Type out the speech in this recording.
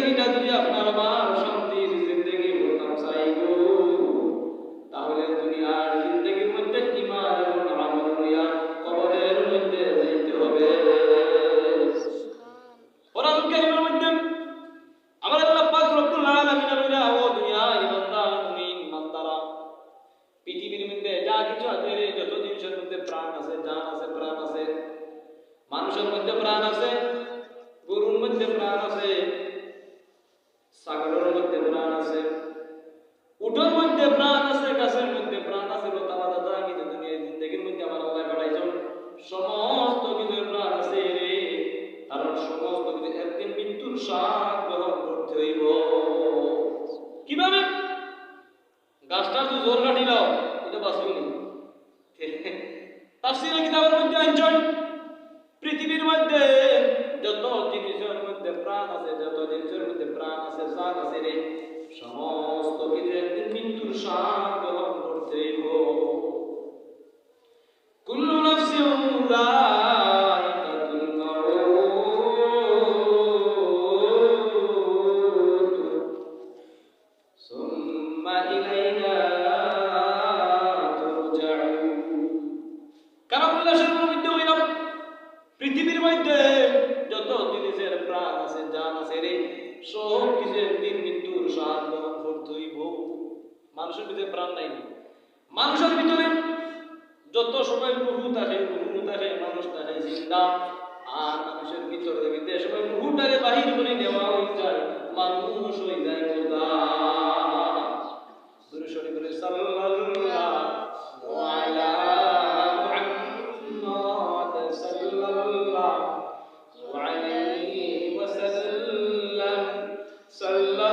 জিন্দগিটা যদি আপনার আমার শান্তির জিন্দগি করতাম চাই তাহলে দুনিয়ার জিন্দগির মধ্যে ইমান যত জিনিসের মধ্যে প্রাণ আছে, জান আছে, প্রাণ আছে, মানুষের মধ্যে প্রাণ আছে গরুর মধ্যে প্রাণ আছে ছাগলের মধ্যে প্রাণ আছে উঠোর মধ্যে প্রাণ আছে গাছের মধ্যে প্রাণ আছে লতা পাতা যা কিছু দুনিয়ার জিন্দগির মধ্যে আমার আল্লাহ পাঠাইছেন সমস্ত কিছুর প্রাণ আছে রে কারণ সমস্ত কিছু একদিন মৃত্যুর স্বাদ গ্রহণ করতে হইব কীভাবে গাছটার যে জোর কাটিল এটা বাঁচবে নি তাফসীরের কিতাবের মধ্যে আনছেন। পৃথিবীর মধ্যে যত জিনিসের মধ্যে প্রাণ আছে, যত জিনিসের মধ্যে প্রাণ আছে, জান আছে রে, সমস্ত কিছু একদিন মৃত্যুর সার গ্রহণ করতে কুল্লু নাফসিন মধ্যে যত জিনিসের প্রাণ আছে, জান আছে রে, সব কিছু একদিন মৃত্যুর স্বাদ গ্রহণ করতে হইব। মানুষের ভিতরে প্রাণ নাই। মানুষের ভিতরে যত সময় রুহু থাকে রুহু থাকে মানুষ থাকে জিন্দা। আর মানুষের ভিতরে ভিতরে সময় রুহুটারে বাহির করে নেওয়া হয়ে যায়, মানুষ হয়ে যায় খোদা। দুরুশরী করে সাল্লাল্লাহু আলা